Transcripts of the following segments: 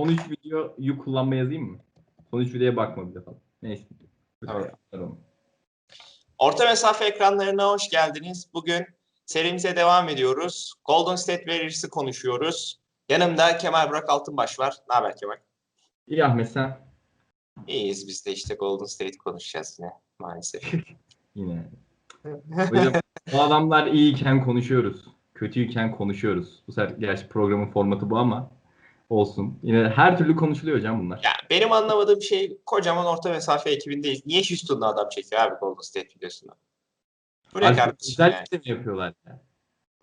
son 3 videoyu kullanma yazayım mı? Son 3 videoya bakma bir defa. Neyse. Tamam. Tamam. Orta mesafe ekranlarına hoş geldiniz. Bugün serimize devam ediyoruz. Golden State Warriors'ı konuşuyoruz. Yanımda Kemal Burak Altınbaş var. Ne haber Kemal? İyi Ahmet sen İyiyiz biz de işte Golden State konuşacağız yine maalesef. yine. Hocam bu adamlar iyiyken konuşuyoruz. Kötüyken konuşuyoruz. Bu sefer gerçi programın formatı bu ama olsun. Yine her türlü konuşuluyor hocam bunlar. ya benim anlamadığım şey kocaman orta mesafe ekibindeyiz. Niye Houston'da adam çekiyor abi Golden State videosunu? Bu ne kardeşim yani? mi yapıyorlar ya?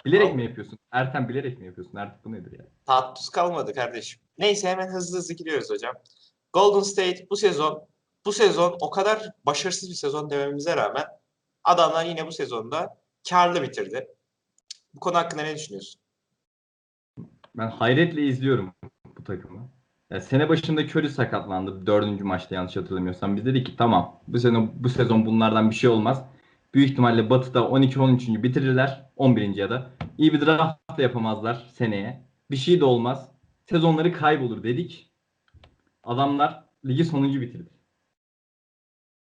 Bilerek Vallahi. mi yapıyorsun? Erten bilerek mi yapıyorsun? Artık bu nedir ya? Tat tuz kalmadı kardeşim. Neyse hemen hızlı hızlı gidiyoruz hocam. Golden State bu sezon bu sezon o kadar başarısız bir sezon dememize rağmen adamlar yine bu sezonda karlı bitirdi. Bu konu hakkında ne düşünüyorsun? Ben hayretle izliyorum takımı. Ya sene başında Curry sakatlandı. Dördüncü maçta yanlış hatırlamıyorsam. Biz dedik ki tamam bu sezon, bu sezon bunlardan bir şey olmaz. Büyük ihtimalle Batı'da 12-13. bitirirler. 11. ya da. İyi bir draft da yapamazlar seneye. Bir şey de olmaz. Sezonları kaybolur dedik. Adamlar ligi sonuncu bitirdi.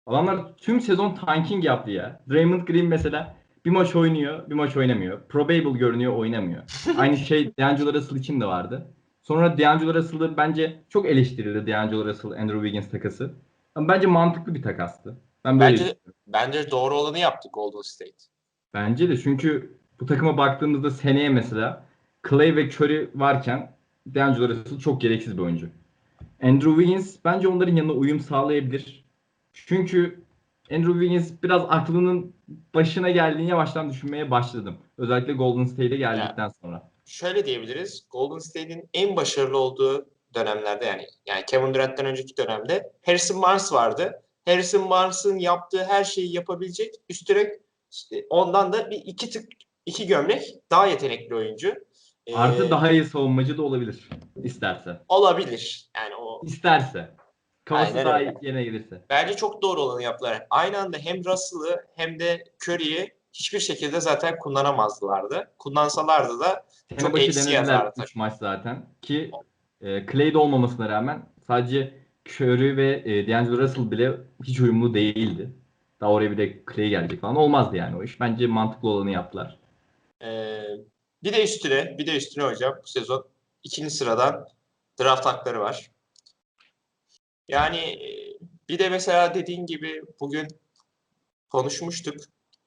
Adamlar tüm sezon tanking yaptı ya. Draymond Green mesela bir maç oynuyor, bir maç oynamıyor. Probable görünüyor, oynamıyor. Aynı şey D'Angelo Russell için de vardı. Sonra D'Angelo Russell'ı bence çok eleştirildi D'Angelo Russell Andrew Wiggins takası. Ama bence mantıklı bir takastı. Ben böyle Bence-. Bence doğru olanı yaptı Golden State. Bence de çünkü bu takıma baktığımızda seneye mesela Clay ve Curry varken D'Angelo Russell çok gereksiz bir oyuncu. Andrew Wiggins bence onların yanına uyum sağlayabilir. Çünkü Andrew Wiggins biraz aklının başına geldiğini yavaştan düşünmeye başladım. Özellikle Golden State'e geldikten sonra. Şöyle diyebiliriz. Golden State'in en başarılı olduğu dönemlerde yani yani Kevin Durant'tan önceki dönemde Harrison Barnes vardı. Harrison Barnes'ın yaptığı her şeyi yapabilecek üstüne işte ondan da bir iki tık iki gömlek daha yetenekli oyuncu. Ee, Artı daha iyi savunmacı da olabilir. isterse. olabilir. Yani o İsterse. Kafası Aynen daha öyle. yerine gelirse. bence çok doğru olanı yaptılar. Aynı anda hem Russell'ı hem de Curry'i hiçbir şekilde zaten kullanamazlardı. Kullansalardı da Sene Çok eksi yazardı 3 maç zaten. Ki e, Clay'de olmamasına rağmen sadece Curry ve e, D'Angelo Russell bile hiç uyumlu değildi. Daha oraya bir de Clay gelecek falan. Olmazdı yani o iş. Bence mantıklı olanı yaptılar. Ee, bir de üstüne, bir de üstüne hocam bu sezon ikinci sıradan draft hakları var. Yani e, bir de mesela dediğin gibi bugün konuşmuştuk.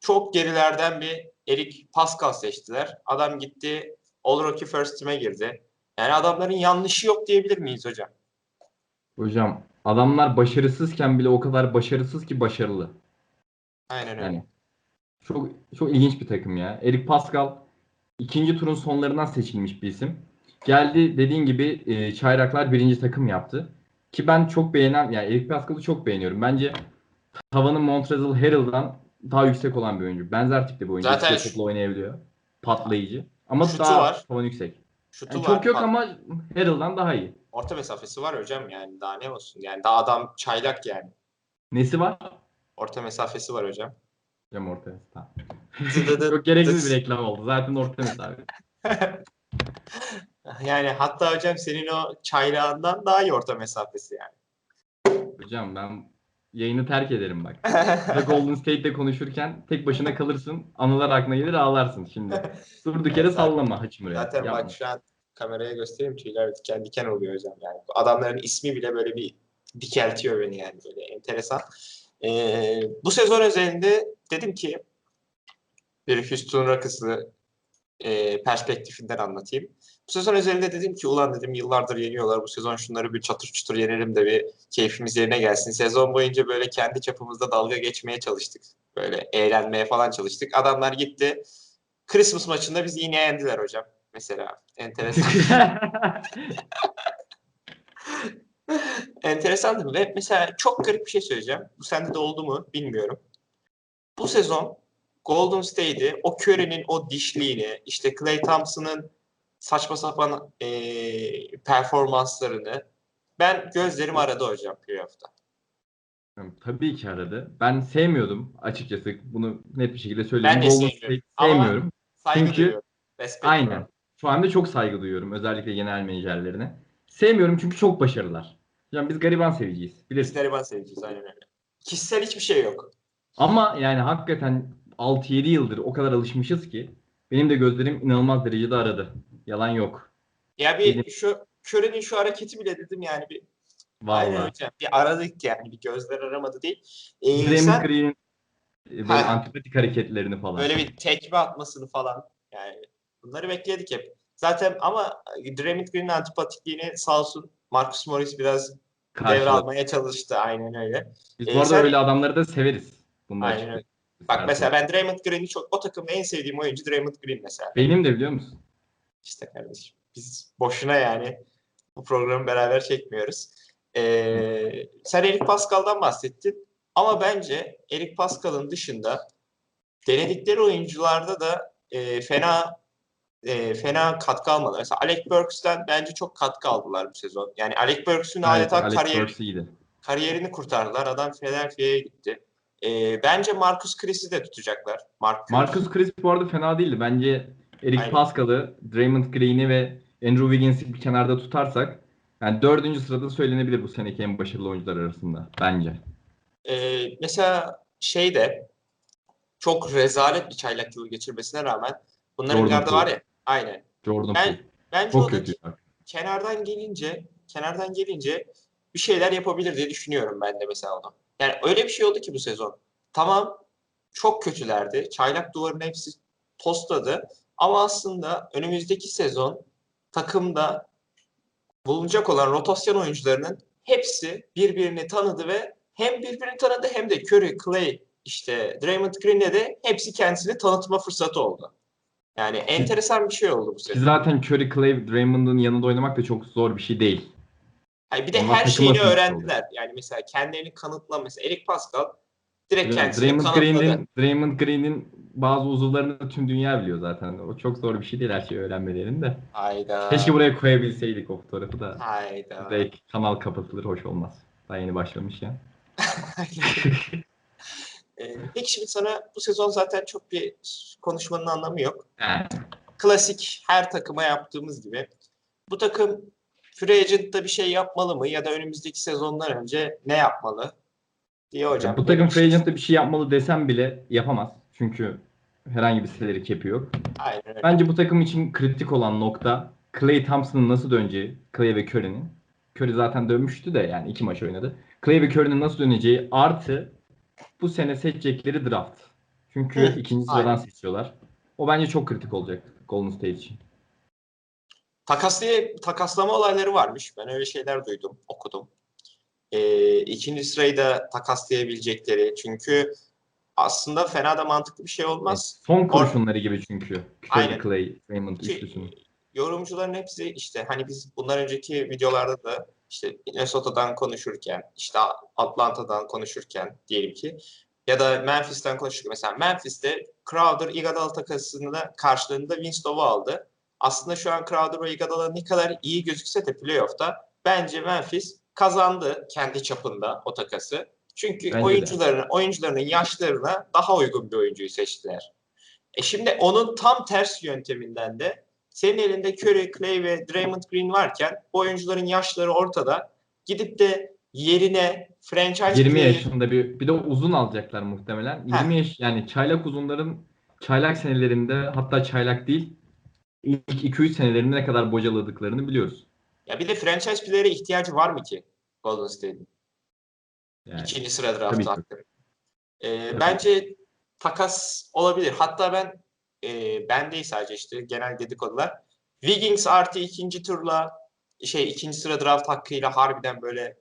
Çok gerilerden bir Eric Pascal seçtiler. Adam gitti All Rookie First Team'e girdi. Yani adamların yanlışı yok diyebilir miyiz hocam? Hocam adamlar başarısızken bile o kadar başarısız ki başarılı. Aynen öyle. Yani çok çok ilginç bir takım ya. Eric Pascal ikinci turun sonlarından seçilmiş bir isim. Geldi dediğin gibi e, çayraklar birinci takım yaptı. Ki ben çok beğenen yani Eric Pascal'ı çok beğeniyorum. Bence tavanı Montrezl Harrell'dan daha yüksek olan bir oyuncu. Benzer tipte bir oyuncu. Zaten şu- oynayabiliyor. Patlayıcı. Ama Şutu daha var. tavan yüksek. Şutu Yani var. çok yok pat- ama Harrell'dan daha iyi. Orta mesafesi var hocam yani daha ne olsun. Yani daha adam çaylak yani. Nesi var? Orta mesafesi var hocam. Hocam. Tamam. Dıdıdıt. Çok gereksiz bir reklam oldu. Zaten orta mesafe. Yani hatta hocam senin o çaylağından daha iyi orta mesafesi yani. Hocam ben yayını terk ederim bak. Ve Golden State'de konuşurken tek başına kalırsın. Anılar aklına gelir ağlarsın şimdi. Durduk yere sallama Hachimura'ya. Zaten Yapma. bak şu an kameraya göstereyim tüyler diken diken oluyor hocam yani. Adamların ismi bile böyle bir dikeltiyor beni yani böyle enteresan. Ee, bu sezon özelinde dedim ki bir Houston Rockets'ı e, perspektifinden anlatayım. Bu sezon özelinde dedim ki ulan dedim yıllardır yeniyorlar. Bu sezon şunları bir çatır çutur yenelim de bir keyfimiz yerine gelsin. Sezon boyunca böyle kendi çapımızda dalga geçmeye çalıştık. Böyle eğlenmeye falan çalıştık. Adamlar gitti. Christmas maçında bizi yine yendiler hocam. Mesela enteresan. enteresan mi? Ve mesela çok garip bir şey söyleyeceğim. Bu sende de oldu mu bilmiyorum. Bu sezon Golden State'i o Curry'nin o dişliğini, işte Klay Thompson'ın saçma sapan eee, performanslarını ben gözlerim aradı hocam playoff'ta. Tabii ki aradı. Ben sevmiyordum açıkçası. Bunu net bir şekilde söyleyeyim. Ben de Golden sevmiyorum. State Ama sevmiyorum. Saygı Çünkü- duyuyorum. Aynen. Şu anda çok saygı duyuyorum. Özellikle genel menajerlerine. Sevmiyorum çünkü çok başarılılar. Yani biz gariban seveceğiz. Biz Bilirsin. gariban seveceğiz aynen öyle. Kişisel hiçbir şey yok. Ama yani hakikaten 6-7 yıldır o kadar alışmışız ki benim de gözlerim inanılmaz derecede aradı. Yalan yok. Ya bir Benim- şu Curry'nin şu hareketi bile dedim yani bir aynen Vallahi. hocam. Bir aradık yani bir gözler aramadı değil. Ee, Draymond sen Green'in e, böyle Ha. antipatik hareketlerini falan. böyle bir tekme atmasını falan yani bunları bekledik hep. Zaten ama Draymond Green'in antipatikliğini sağ olsun Marcus Morris biraz Karşıladı. devralmaya çalıştı aynen öyle. Biz Ee, bu arada sen- öyle adamları da severiz. Bunu Aynen açıklayayım. Bak mesela ben Draymond Green'i çok o takımda en sevdiğim oyuncu Draymond Green mesela. Benim de biliyor musun? İşte kardeşim biz boşuna yani bu programı beraber çekmiyoruz. Ee, sen Eric Pascal'dan bahsettin ama bence Eric Pascal'ın dışında denedikleri oyuncularda da e, fena e, fena katkı almadılar. Mesela Alec Burks'ten bence çok katkı aldılar bu sezon. Yani Alec Burks'ün Evet, adeta Alex kariyer, Burks iyiydi. kariyerini kurtardılar. Adam Philadelphia'ya gitti. Ee, bence Marcus Chris'i de tutacaklar. Marcus, Marcus Chris bu arada fena değildi. Bence Eric Aynen. Pascal'ı, Draymond Green'i ve Andrew Wiggins'i bir kenarda tutarsak yani dördüncü sırada söylenebilir bu seneki en başarılı oyuncular arasında bence. Ee, mesela şey de çok rezalet bir çaylak yılı geçirmesine rağmen bunların Jordan gardı var ya aynen. Jordan Ben- Poole. Bence Çok kötü. kenardan gelince kenardan gelince bir şeyler yapabilir diye düşünüyorum ben de mesela onu. Yani öyle bir şey oldu ki bu sezon. Tamam çok kötülerdi. Çaylak duvarının hepsi postladı. Ama aslında önümüzdeki sezon takımda bulunacak olan rotasyon oyuncularının hepsi birbirini tanıdı ve hem birbirini tanıdı hem de Curry, Clay, işte Draymond Green'le de hepsi kendisini tanıtma fırsatı oldu. Yani enteresan bir şey oldu bu sezon. zaten Curry, Clay, Draymond'un yanında oynamak da çok zor bir şey değil. Hayır, bir de Onlar her şeyini öğrendiler. Yani mesela kendilerini kanıtla mesela Eric Pascal direkt kendisini Draymond kanıtladı. Green'in Draymond Green'in bazı uzuvlarını tüm dünya biliyor zaten. O çok zor bir şey değil her şeyi öğrenmelerinin de. Hayda. Keşke buraya koyabilseydik o fotoğrafı da. Hayda. Belki kanal kapatılır hoş olmaz. Daha yeni başlamış ya. Ee, peki şimdi sana bu sezon zaten çok bir konuşmanın anlamı yok. Yani, Klasik her takıma yaptığımız gibi. Bu takım Free Agent'ta bir şey yapmalı mı ya da önümüzdeki sezondan önce ne yapmalı diye hocam. bu takım free agent'ta bir şey yapmalı desem bile yapamaz. Çünkü herhangi bir salary cap'i yok. Aynen öyle. Bence bu takım için kritik olan nokta Clay Thompson'ın nasıl döneceği, Clay ve Curry'nin. Curry zaten dönmüştü de yani iki maç oynadı. Clay ve Curry'nin nasıl döneceği artı bu sene seçecekleri draft. Çünkü Hı, ikinci sıradan aynen. seçiyorlar. O bence çok kritik olacak Golden State için. Takaslıya, takaslama olayları varmış. Ben öyle şeyler duydum, okudum. Ee, ikinci sırayı da takaslayabilecekleri. Çünkü aslında fena da mantıklı bir şey olmaz. Son kurşunları gibi çünkü. Aynen. Clay, Raymond üçlüsünün. yorumcuların hepsi işte hani biz bundan önceki videolarda da işte Minnesota'dan konuşurken, işte Atlanta'dan konuşurken diyelim ki ya da Memphis'ten konuşurken mesela Memphis'te Crowder Iguodala takasında karşılığında Winslow aldı. Aslında şu an Crowder ve Iguodala ne kadar iyi gözükse de playoff'ta bence Memphis kazandı kendi çapında o takası. Çünkü Bence de. oyuncuların yaşlarına daha uygun bir oyuncuyu seçtiler. E şimdi onun tam ters yönteminden de senin elinde Curry, Clay ve Draymond Green varken bu oyuncuların yaşları ortada. Gidip de yerine franchise 20 player- yaşında bir bir de uzun alacaklar muhtemelen. Ha. 20 yaş yani çaylak uzunların çaylak senelerinde hatta çaylak değil ilk 2-3 senelerinde ne kadar bocaladıklarını biliyoruz. Ya bir de franchise player'e ihtiyacı var mı ki Golden State'in? Yani İkinci sıra draftı hakkı. Ee, Tabii. bence takas olabilir. Hatta ben e, ben değil sadece işte genel dedikodular. Wiggins artı ikinci turla şey ikinci sıra draft hakkıyla harbiden böyle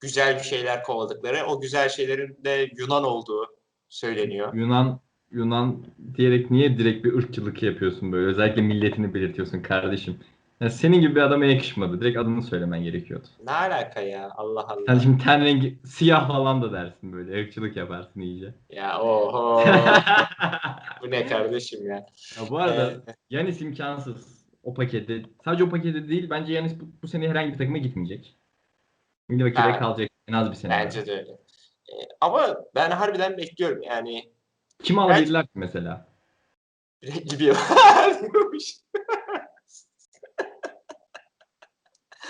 güzel bir şeyler kovaladıkları. O güzel şeylerin de Yunan olduğu söyleniyor. Yunan Yunan diyerek niye direkt bir ırkçılık yapıyorsun böyle? Özellikle milletini belirtiyorsun kardeşim. Yani senin gibi bir adama yakışmadı. Direkt adını söylemen gerekiyordu. Ne alaka ya? Allah Allah. Sen şimdi ten rengi siyah falan da dersin böyle. Irkçılık yaparsın iyice. Ya oho. Bu ne kardeşim ya? Ya bu arada Ee, Yanis imkansız o pakette. Sadece o pakette değil. Bence Yanis bu, bu sene herhangi bir takıma gitmeyecek. Milwaukee'de Ha. kalacak en az bir sene. bence de öyle. Ee, ama ben harbiden bekliyorum yani. Kim alabilirler ki mesela? gibi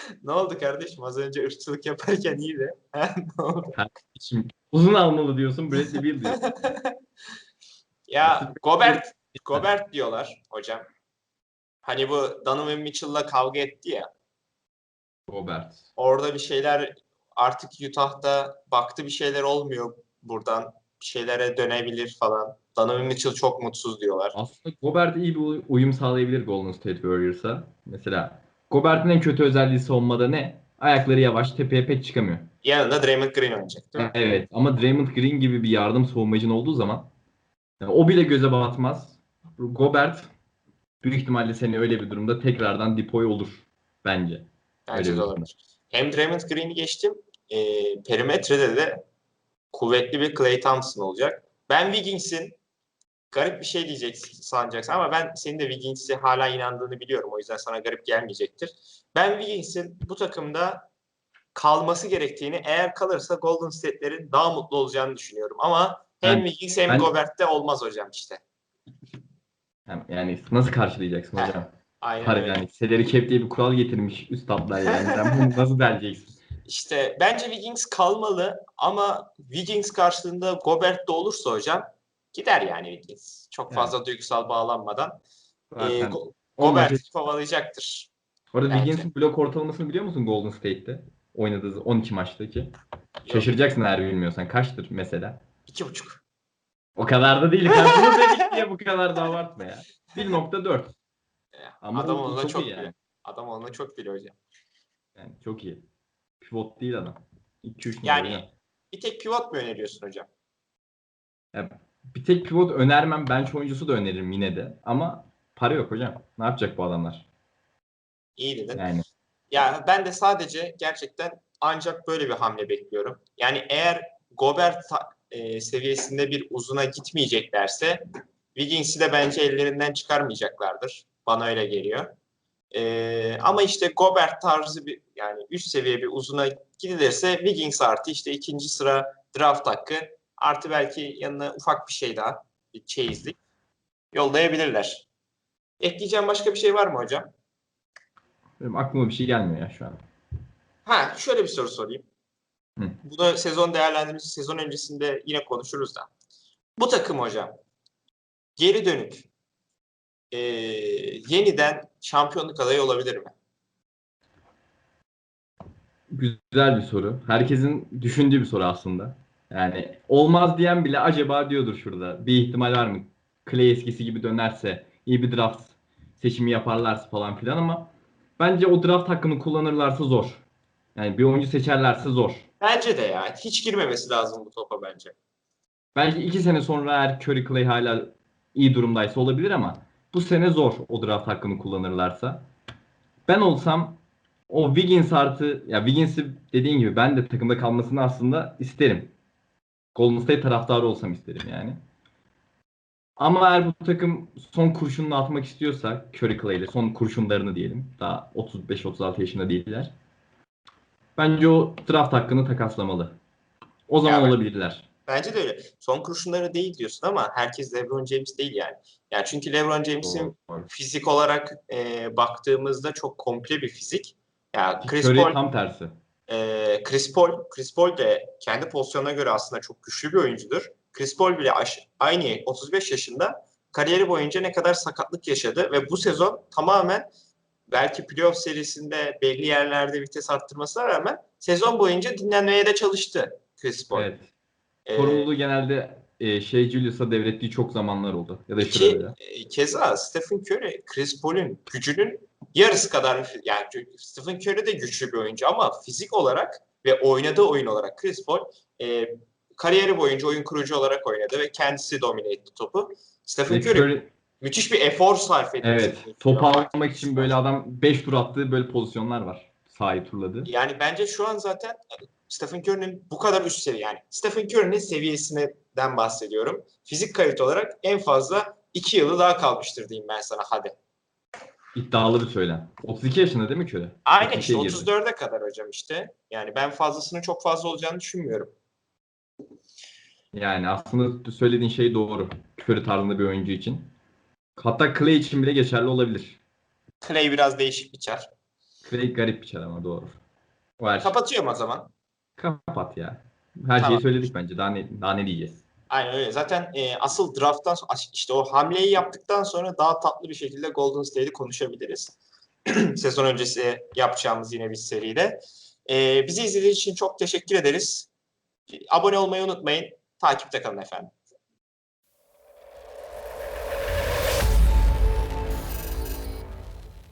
ne oldu kardeşim? Az önce ırkçılık yaparken iyiydi. Ne oldu? Şimdi uzun almalı diyorsun, Bradley Beal diyorsun. Ya Gobert, Gobert diyorlar hocam. Hani bu Donovan Mitchell'la kavga etti ya. Gobert. Orada bir şeyler artık Utah'da baktı bir şeyler olmuyor buradan. Bir şeylere dönebilir falan. Donovan Mitchell çok mutsuz diyorlar. Aslında Gobert iyi bir uy- uyum sağlayabilir Golden State Warriors'a. Mesela Gobert'in en kötü özelliği savunmada ne? Ayakları yavaş, tepeye pek çıkamıyor. Yanında Draymond Green oynayacak değil mi? Evet ama Draymond Green gibi bir yardım savunmacın olduğu zaman yani o bile göze batmaz. Gobert büyük ihtimalle seni öyle bir durumda tekrardan depoy olur bence. Bence Öyle de olabilir. Hem Draymond Green'i geçtim. E, perimetrede de kuvvetli bir Klay Thompson olacak. Ben Wiggins'in garip bir şey diyeceksin sanacaksın ama ben senin de Wiggins'e hala inandığını biliyorum. O yüzden sana garip gelmeyecektir. Ben Wiggins'in bu takımda kalması gerektiğini eğer kalırsa Golden State'lerin daha mutlu olacağını düşünüyorum. Ama hem Ben- Wiggins hem ben- Gobert'te olmaz hocam işte. Yani, nasıl karşılayacaksın Heh, hocam? Aynen Harbi öyle. yani salary cap diye bir kural getirmiş üstadlar yani. Sen bunu nasıl deleceksin? İşte bence Wiggins kalmalı ama Wiggins karşılığında Gobert de olursa hocam gider yani Wiggins. Çok Evet. fazla duygusal bağlanmadan. Zaten Go- on Gobert maça- kovalayacaktır. Orada. Wiggins'in blok ortalamasını biliyor musun Golden State'te? Oynadığı 12 maçtaki. Şaşıracaksın eğer bilmiyorsan. Kaçtır mesela? İki buçuk. O kadar da değil. Kampını dedik diye bu kadar da abartma ya. 1.4. Ama adam onunla çok çok, iyi yani. biliyor. Adam onunla çok biliyor hocam. Yani çok iyi. Pivot değil adam. 2-3 Yani- Bir tek pivot mu öneriyorsun hocam? Bir tek pivot önermem. Bench oyuncusu da öneririm yine de. Ama para yok hocam. Ne yapacak bu adamlar? İyi dedin. Yani Ya ben de sadece gerçekten ancak böyle bir hamle bekliyorum. Yani eğer Gobert e, seviyesinde bir uzuna gitmeyeceklerse Wiggins'i de bence ellerinden çıkarmayacaklardır. Bana öyle geliyor. E, ama işte Gobert tarzı bir yani üst seviye bir uzuna gidilirse Wiggins artı işte ikinci sıra draft hakkı artı belki yanına ufak bir şey daha bir çeyizlik yollayabilirler. Ekleyeceğim başka bir şey var mı hocam? benim aklıma bir şey gelmiyor ya şu an. Ha şöyle bir soru sorayım. Hı. Bunu sezon değerlendirmesi sezon öncesinde yine konuşuruz da. Bu takım hocam geri dönük eee, yeniden şampiyonluk adayı olabilir mi? Güzel bir soru. Herkesin düşündüğü bir soru aslında. Yani olmaz diyen bile acaba diyordur şurada. Bir ihtimal var mı? Clay eskisi gibi dönerse, iyi bir draft seçimi yaparlarsa falan filan ama bence o draft hakkını kullanırlarsa zor. Yani bir oyuncu seçerlerse zor. Bence de ya. Hiç girmemesi lazım bu topa bence. Belki iki sene sonra eğer Curry Clay hala iyi durumdaysa olabilir ama bu sene zor o draft hakkını kullanırlarsa. Ben olsam o Wiggins artı ya Wiggins'i dediğin gibi ben de takımda kalmasını aslında isterim. Golden State taraftarı olsam isterim yani. Ama eğer bu takım son kurşununu atmak istiyorsa Curry Clay ile son kurşunlarını diyelim. Daha 35-36 yaşında değiller. Bence o draft hakkını takaslamalı. O zaman Ya ben- olabilirler. Bence de öyle. Son kurşunları değil diyorsun ama herkes LeBron James değil yani. Yani çünkü LeBron James'in fizik olarak e, baktığımızda çok komple bir fizik. Ya Chris Curry Paul tam tersi. Ee, Chris Paul, Chris Paul de kendi pozisyonuna göre aslında çok güçlü bir oyuncudur. Chris Paul bile aynı 35 yaşında kariyeri boyunca ne kadar sakatlık yaşadı ve bu sezon tamamen belki playoff serisinde belli yerlerde vites arttırmasına rağmen sezon boyunca dinlenmeye de çalıştı Chris Paul. Evet. Ee, Sorumluluğu genelde e, şey Julius'a devrettiği çok zamanlar oldu. Ya da Ki şurada. e, keza Stephen Curry, Chris Paul'ün gücünün yarısı kadar yani Stephen Curry de güçlü bir oyuncu ama fizik olarak ve oynadığı oyun olarak Chris Paul e, kariyeri boyunca oyun kurucu olarak oynadı ve kendisi domine etti topu. Stephen Ve Curry Curry- müthiş bir efor sarf etti. evet. Topu almak için böyle adam 5 tur attığı böyle pozisyonlar var. Sahayı turladı. Yani bence şu an zaten Stephen Curry'nin bu kadar üst seviye yani Stephen Curry'nin seviyesinden bahsediyorum. Fizik kalite olarak en fazla 2 yılı daha kalmıştır diyeyim ben sana hadi. İddialı bir söylem. 32 yaşında değil mi Curry? Aynen 32'ye işte girdi. 34'e kadar hocam işte. Yani ben fazlasının çok fazla olacağını düşünmüyorum. Yani aslında söylediğin şey doğru. Curry tarzında bir oyuncu için. Hatta Clay için bile geçerli olabilir. Clay biraz değişik bir çar. Drake garip bir çar ama doğru. Şey. Kapatıyorum o zaman. Kapat ya. Her Tamam. şeyi söyledik bence. Daha ne, daha ne diyeceğiz? Aynen öyle. Zaten e, asıl drafttan sonra işte o hamleyi yaptıktan sonra daha tatlı bir şekilde Golden State'i konuşabiliriz. Sezon öncesi yapacağımız yine bir seride. E, bizi izlediğiniz için çok teşekkür ederiz. Abone olmayı unutmayın. Takipte kalın efendim.